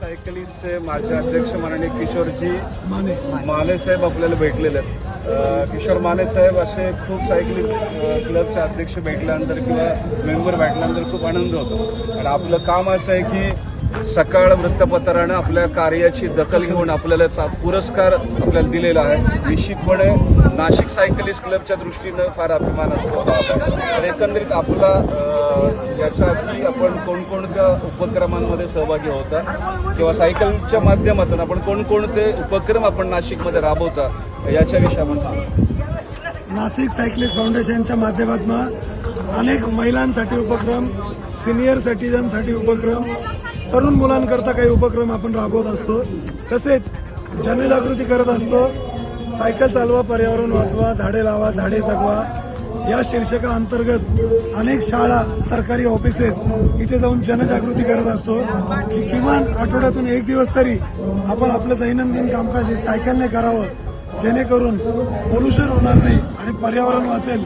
सायकलिस्टचे माझे अध्यक्ष माननीय किशोरजी माने. माने साहेब आपल्याला भेटलेले आहेत. किशोर माने साहेब असे खूप सायकलिंग अ, क्लबचे अध्यक्ष भेटल्यानंतर किंवा मेंबर भेटल्यानंतर खूप आनंद होतो. आणि आपलं काम असं आहे की सकाळ वृत्तपत्रानं आपल्या कार्याची दखल घेऊन आपल्याला चा- पुरस्कार आपल्याला दिलेला आहे. निश्चितपणे नाशिक सायकलिस्ट क्लबच्या दृष्टीनं फार आहे तर एकंदरीत आपला याच्या आपण कोणकोणत्या उपक्रमांमध्ये सहभागी होता किंवा सायकलच्या माध्यमातून आपण कोणकोणते उपक्रम आपण नाशिकमध्ये राबवता याच्याविषयी आपण नाशिक सायकलिस्ट फाउंडेशनच्या माध्यमातून अनेक महिलांसाठी उपक्रम सिनियर सिटीजनसाठी उपक्रम तरुण मुलांकरता काही उपक्रम आपण राबवत असतो. तसेच जनजागृती करत असतो. सायकल चालवा पर्यावरण वाचवा झाडे लावा झाडे जगवा या शीर्षका अंतर्गत अनेक शाळा सरकारी ऑफिसेस इथे जाऊन जनजागृती करत असतो. की किमान आठवड्यातून एक दिवस तरी आपण आपलं दैनंदिन कामकाज हे सायकलने करावं. जेणेकरून पोल्युशन होणार नाही आणि पर्यावरण वाचेल.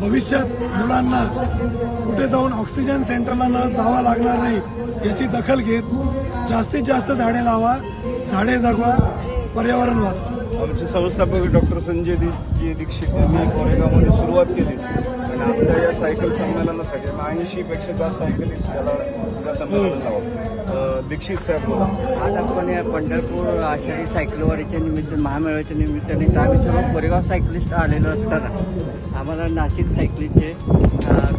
भविष्यात मुलांना कुठे जाऊन ऑक्सिजन सेंटरला न जावं लागणार नाही याची दखल घेत जास्तीत जास्त झाडे लावा झाडे जगवा. पर्यावरण वाचवा आमचे संस्थापक doctor Sanjay D G Dikshit यांनी कोरेगावमध्ये सुरुवात केली. आणि आपल्या या सायकल संमेलनासाठी ऐंशी पेक्षा जास्त सायकलिस्ट याला या संमेलनाला लावतो दीक्षित साहेब आज आपण या पंढरपूर आषाढी सायकलवारीच्या निमित्त महामेळ्याच्या निमित्ताने आम्ही सर्व कोरेगाव सायकलिस्ट आलेलो असताना आम्हाला नाशिक सायकलिस्टचे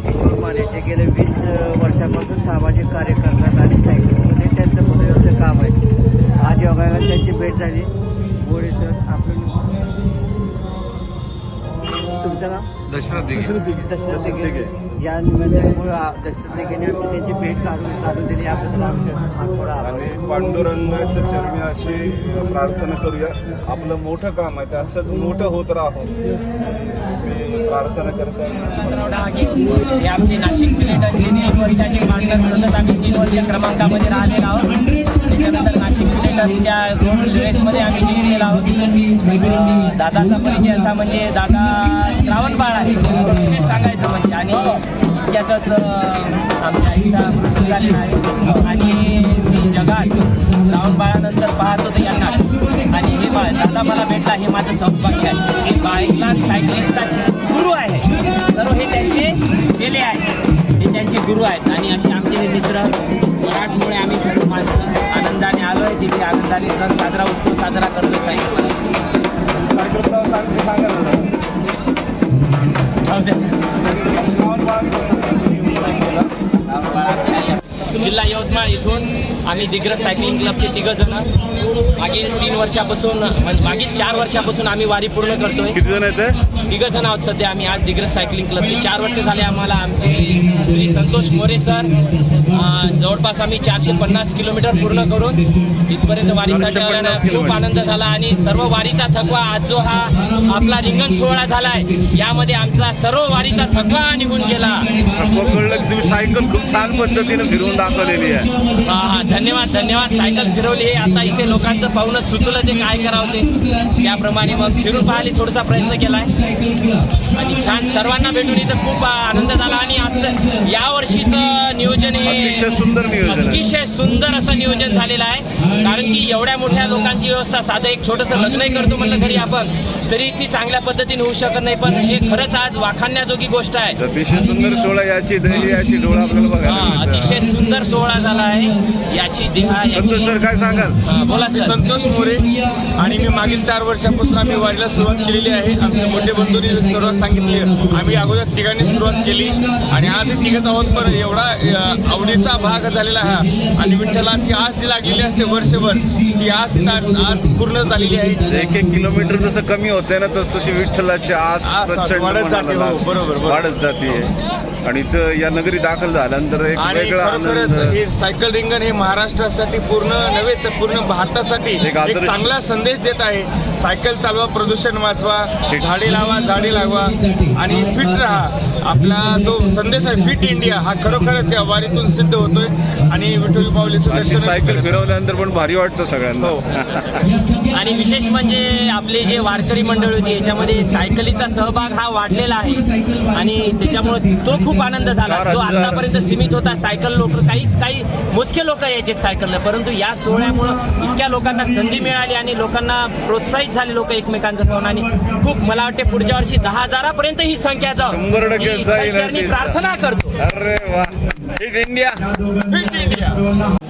किशोर माने ते गेले वीस वर्षापासून सामाजिक कार्य करतात आणि सायकलिंगमध्ये त्यांचं मोठं काम आहे. योगाला त्यांची भेट झाली. गोरे सर आपण तुमचं नाव? दशरथ दशरथ दिघे. दशरथ दिघे. या निमित्तामुळे दशरथ दिघेने आम्ही त्यांची भेट काढून काढून दिली याबद्दल आमचे थोडा आभार. आणि पांडुरंगाच्या चरणी अशी प्रार्थना करूया. आपलं मोठं काम आहे ते असंच मोठं होत राहो. मी प्रार्थना करतो हे आमचे नाशिक तीन वर्षाचे पार्टनर सतत आम्ही तीन वर्ष क्रमांकामध्ये राहिलेलो आहोत. त्याच्यानंतर नाशिक बिलेटरच्या रोड रेसमध्ये आम्ही जिंकलेला आहोत. दादाचा परिचय असा म्हणजे दादा श्रावण बाळ आहे. विशेष सांगायचं म्हणजे आणि त्यातच आमच्या आईचा मृत्यू झालेला आहे. आणि जगात श्रावण बाळानंतर पाहत होतो यांना. आणि हे बाळ दादा मला भेटला हे माझं सौभाग्य आहे. हे बाईकला सायकलिस्टचा गुरु आहे. सर्व हे त्यांचे चेले आहेत. हे त्यांचे गुरु आहेत. आणि असे आमचे हे मित्र मराठमुळे आम्ही सर्व माणसं आनंदाने सण साजरा उत्सव साजरा करतो केला? जिल्हा यवतमाळ इथून आम्ही दिग्रस सायकलिंग क्लबचे तिघं जण. मागील तीन वर्षापासून म्हणजे मागील चार वर्षापासून आम्ही वारी पूर्ण करतोय. किती जण आहेत तिघं जण आहोत सध्या आम्ही आज दिग्रस सायकलिंग क्लबचे. चार वर्ष झाले आम्हाला आमचे श्री संतोष मोरे सर जवळपास आम्ही चारशे पन्नास किलोमीटर पूर्ण करून इथपर्यंत वारीसाठी 450 आल्यानं खूप. आनंद झाला आणि सर्व वारीचा थकवा आज जो हा आपला रिंगण सोहळा झालाय यामध्ये आमचा सर्व वारीचा थकवा निघून गेला. तुम्ही सायकल खूप छान पद्धतीने फिरवून दाखवलेली आहे. हा हा धन्यवाद धन्यवाद. सायकल फिरवली हे आता इथे लोकांचं पाहूनच सुचलं ते काय करावं ते त्याप्रमाणे मग फिरून पाहायला थोडासा प्रयत्न केलाय. आणि छान सर्वांना भेटून इथं खूप आनंद झाला आणि आजचं या वर्षीचं नियोजन हे अतिशय सुंदर नियोजन आहे. अतिशय सुंदर असं नियोजन झालेलं आहे. कारण की एवढ्या मोठ्या लोकांची व्यवस्था साधं एक छोटंसं लग्नही करतो म्हणलं घरी आपण तरी ती चांगल्या पद्धतीने होऊ शकत नाही. पण हे खरंच आज वाखाणण्याजोगी गोष्ट आहे. अतिशय सुंदर सोहळा याची दही याची डोळा आपल्याला बघायला हा मिळतं. अतिशय सुंदर सोहळा झाला आहे. याची देहा संतोष सर काय सांगाल? बोला सर. संतोष मोरे आणि मी मागील चार वर्षापासून आम्ही वारीला सुरुवात केलेली आहे. आमच्या मोठे बंधूंनी सुरुवात सांगितली. आम्ही अगोदर तिघांनी सुरुवात केली आणि आज हे तिघच आहोत पण एवढा अ, आवडीचा भाग झालेला हा. आणि विठ्ठलाची आस जी लागलेली असते वर्षभर ती आस आज पूर्ण झालेली आहे. एक एक किलोमीटर जसं कमी होते ना तस तशी विठ्ठलाची आस वाढत जाते, हो. बरोबर. वाढत जाते. आणि इथं या नगरी दाखल झाल्यानंतर एक हे सायकल रिंगण हे महाराष्ट्रासाठी पूर्ण नव्हे तर पूर्ण भारतासाठी एक चांगला संदेश देत आहे. सायकल चालवा प्रदूषण वाचवा झाडे लावा झाडे लागवा आणि फिट राहा. आपला जो संदेश आहे फिट इंडिया हा खरोखरच या वारीतून सिद्ध होतोय आणि विठ्ठल दर्शन सायकल फिरवल्यानंतर पण भारी वाटतं सगळ्यांना. हो. आणि विशेष म्हणजे आपले जे वारकरी मंडळ होती याच्यामध्ये सायकलीचा सहभाग हा वाढलेला आहे. आणि त्याच्यामुळे तो खूप आनंद झाला. जो. आतापर्यंत सीमित होता. सायकल लोक काहीच काही मोजके लोक यायचे सायकलनं. परंतु या सोहळ्यामुळं इतक्या लोकांना संधी मिळाली आणि लोकांना प्रोत्साहित झाले लोक एकमेकांचं पाहून आणि खूप मला वाटते पुढच्या वर्षी दहा हजारापर्यंत ही संख्या जाऊ जाईल. चरणी प्रार्थना करतो. अरे वा. Fit India. Fit India.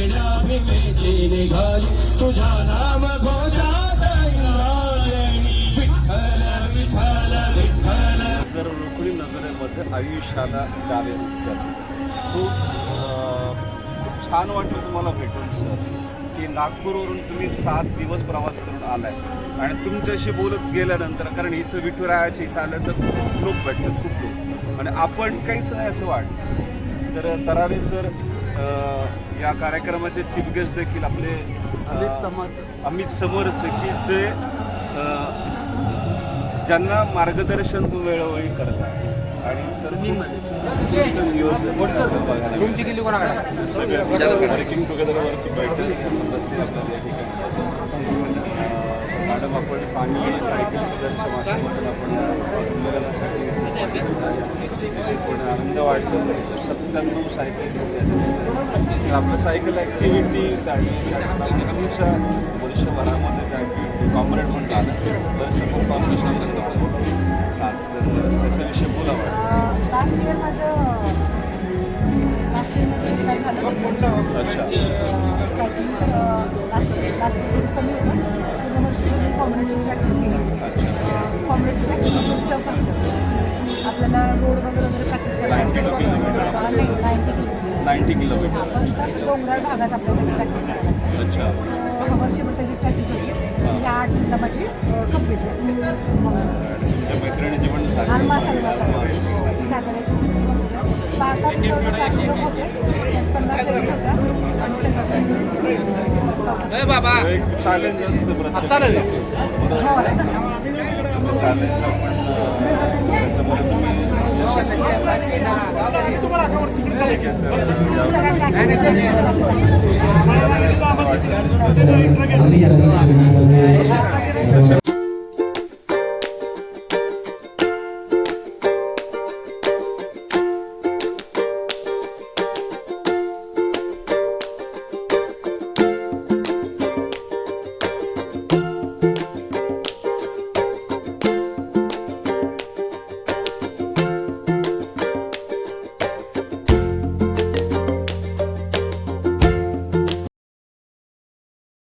भेट भीमेची निघाली तुझ्या नाम घोषात विठ्ठल विठ्ठल विठ्ठल जर नजरेमध्ये आयुष्याला गावे खूप खूप छान वाटलं तुम्हाला भेटून सर की नागपूरवरून तुम्ही सात दिवस प्रवास करून आलाय. आणि तुमच्याशी बोलत गेल्यानंतर कारण इथं विठुरायाच्या इथं आलं तर खूप लोक भेटतात खूप लोक. आणि आपण काहीच नाही असं वाटतं. तर तरारे सर या कार्यक्रमाचे चीफ गेस्ट देखील आपले अमित समर्थ की जे ज्यांना मार्गदर्शन वेळोवेळी करतात आणि सर तुमची किल्ली सगळ्या वर्किंग टुगेदरवर बैठक यासंबंधी आपल्याला या ठिकाणी अं, मॅडम आपण सांगली सायकल सुधारच्या माध्यमातून आपण संमेलनासाठी आनंद वाटतो. सत्त्याण्णव सायकल घेऊन. तर आपलं सायकल त्याच्यामध्ये तुमच्या वर्षभरामध्ये त्या ॲक्टिव्हिटी कॉम्रेड म्हणून झालं बरंचसं खूप कॉम्पिटिशन तर त्याच्याविषयी बोला वाटतं लास्ट इयर माझं लास्ट इयर अच्छा. आपल्याला रोड वगैरे वगैरे प्रॅक्टिस करायला नाईन्टी किलोमीटर. डोंगराळ भागात आपल्याला प्रॅक्टिस करायला लागते. अच्छा. So, वर्षभर त्याची प्रॅक्टिस होती या आठ दिवसाला माझी कंप्लीट झाली साताऱ्याची पाच चारशे लोक होते पन्नास होत्या आणि सगळं एक चॅलेंज असतं प्रत्येक चॅलेंज आपण तुम्ही